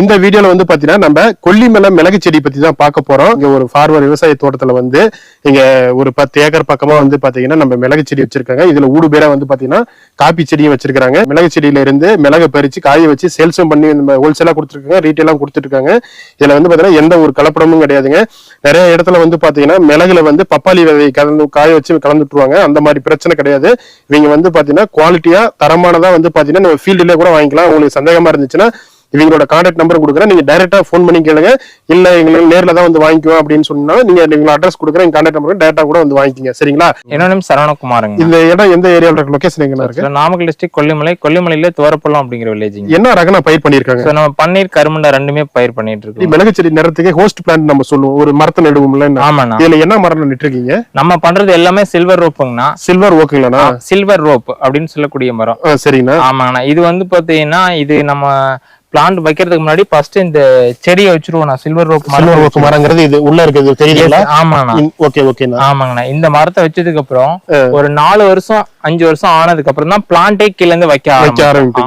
இந்த வீடியோல வந்து பாத்தீங்கன்னா நம்ம கொல்லிமலை மிளகு செடி பத்தி தான் பார்க்க போறோம். இங்க ஒரு ஃபார்வர் விவசாய தோட்டத்துல வந்து இங்க ஒரு பத்து ஏக்கர் பக்கமா வந்து பாத்தீங்கன்னா நம்ம மிளகு செடி வச்சிருக்காங்க. இதுல ஊடு பேரா வந்து பாத்தீங்கன்னா காப்பி செடியும் வச்சிருக்காங்க. மிளகு செடியில இருந்து மிளகு பறிச்சு காய வச்சு சேல்ஸும் பண்ணி நம்ம ஹோல்சேலா கொடுத்துருக்காங்க ரீட்டைலா கொடுத்துட்டு இருக்காங்க இதுல வந்து பாத்தீங்கன்னா எந்த ஒரு கலப்படமும் கிடையாதுங்க. நிறைய இடத்துல வந்து பாத்தீங்கன்னா மிளகுல வந்து பப்பாளி விதை கலந்து காய வச்சு கலந்துட்டுருவாங்க அந்த மாதிரி பிரச்சனை கிடையாது. இவங்க வந்து பாத்தீங்கன்னா குவாலிட்டியா தரமானதா வந்து பாத்தீங்கன்னா நம்ம ஃபீல்டுல கூட வாங்கிக்கலாம். உங்களுக்கு சந்தேகமா இருந்துச்சுன்னா இவங்களோட கான்டாக்ட் நம்பர் கொடுக்குறேன். நீங்க டைரக்டா ஃபோன் பண்ணி கேளுங்க. இல்ல எங்களுக்கு நேர்ல தான் வந்து வாங்கிக்குவோம் அப்படின்னு சொன்னா நீங்க நீங்க அட்ரஸ் கொடுக்குறேன். கான்டாக்ட் நம்பர் டைரக்டா கூட வந்து வாங்கிக்கிங்க. சரிங்களா? என்னோட சரவணகுமாருங்க. இந்த இடம் எந்த ஏரியாவில் இருக்க? லொகேஷன் எங்க இருக்கு? நாமக்கல் டிஸ்ட்ரிக்ட் கொல்லிமலை. கொல்லிமலையில துவரப்பள்ளம் அப்படிங்கிற வில்லேஜிங்க என்ன ரகம் பயிர் பண்ணிருக்காங்க நம்ம பன்னீர் கருமண்டா ரெண்டுமே பயிர் பண்ணிட்டு இருக்கோம். மிளகு செடி நிறத்துக்கு ஹோஸ்ட் பிளான்ட் நம்ம சொல்லுவோம். ஒரு மரத்தை நடுவோம்ல ஆமாண்ணா. இதுல என்ன மரம் நட்டுருக்கீங்க? நம்ம பண்றது எல்லாமே சில்வர் ரோப்புங்கண்ணா சில்வர் ஓக்குங்களாண்ணா சில்வர் ரோப் அப்படின்னு சொல்லக்கூடிய மரம். சரிங்கண்ணா ஆமாங்கண்ணா இது வந்து பாத்தீங்கன்னா இது நம்ம பிளான்ட் வைக்கிறதுக்கு முன்னாடி ஃபர்ஸ்ட் இந்த செடியை வச்சிருவோம் நான் சில்வர் ரோப் சில்வர் ஓக்கு மரங்கிறது இது உள்ள இருக்கிறது தெரியுதுங்களா? ஆமாண்ணா. ஓகே ஓகேண்ணா ஆமாங்கண்ணா. இந்த மரத்தை வச்சதுக்கு அப்புறம் ஒரு நாலு வருஷம் அஞ்சு வருஷம் ஆனதுக்கு அப்புறம் தான் பிளான்டே கீழ இருந்து வைக்க. ஆரம்பிப்பீங்க